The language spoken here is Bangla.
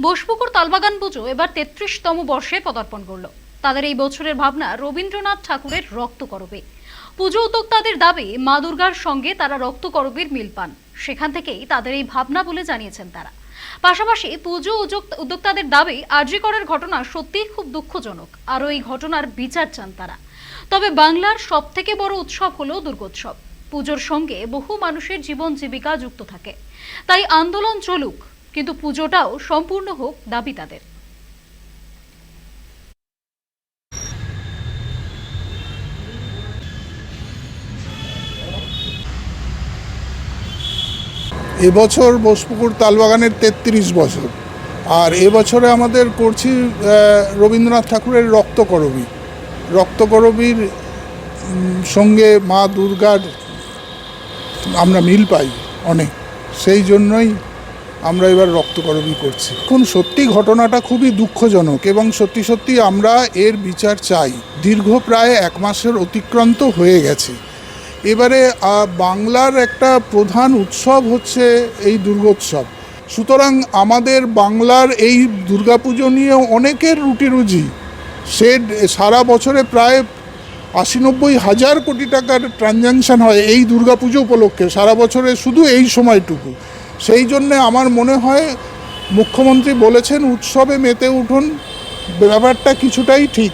বোসপুকুর তালবাগান পুজো এবার তেত্রিশতম বর্ষে পদার্পণ করল। তাদের এই বছরের ভাবনা রবীন্দ্রনাথ ঠাকুরের রক্ত করবে। পুজো উদ্যোক্তাদের দাবি, মা দুর্গার সঙ্গে তারা রক্ত করবের মিল পান। সেখান থেকেই তাদের এই ভাবনা বলে জানিয়েছেন তারা। পাশাপাশি পুজো উদ্যোক্তা- উদ্যোক্তাদের দাবি আর্যিকরের ঘটনা সত্যিই খুব দুঃখজনক। আরও এই ঘটনার বিচার চান তারা। তবে বাংলার সব থেকে বড় উৎসব হলো দুর্গোৎসব। পুজোর সঙ্গে বহু মানুষের জীবন জীবিকা যুক্ত থাকে। তাই আন্দোলন চলুক কিন্তু পুজোটাও সম্পূর্ণ হোক দাবি তাদের। এবছর বসপুকুর তালবাগানের তেত্রিশ বছর। আর এবছরে আমাদের করছি রবীন্দ্রনাথ ঠাকুরের রক্তকরবী। রক্তকরবীর সঙ্গে মা দুর্গার আমরা মিল পাই অনেক। সেই জন্যই আমরা এবার রক্তকরবী করছি। এখন সত্যি ঘটনাটা খুবই দুঃখজনক এবং সত্যি সত্যি আমরা এর বিচার চাই। দীর্ঘ প্রায় এক মাসের অতিক্রান্ত হয়ে গেছে। এবারে বাংলার একটা প্রধান উৎসব হচ্ছে এই দুর্গোৎসব। সুতরাং আমাদের বাংলার এই দুর্গাপুজো নিয়ে অনেকের রুটি রুজি সে সারা বছরে প্রায় আশি নব্বই হাজার কোটি টাকার ট্রানজ্যাকশান হয় এই দুর্গাপুজো উপলক্ষে। সারা বছরে শুধু এই সময়টুকু। সেই জন্যে আমার মনে হয় মুখ্যমন্ত্রী বলেছেন উৎসবে মেতে উঠুন। ব্যাপারটা কিছুটাই ঠিক।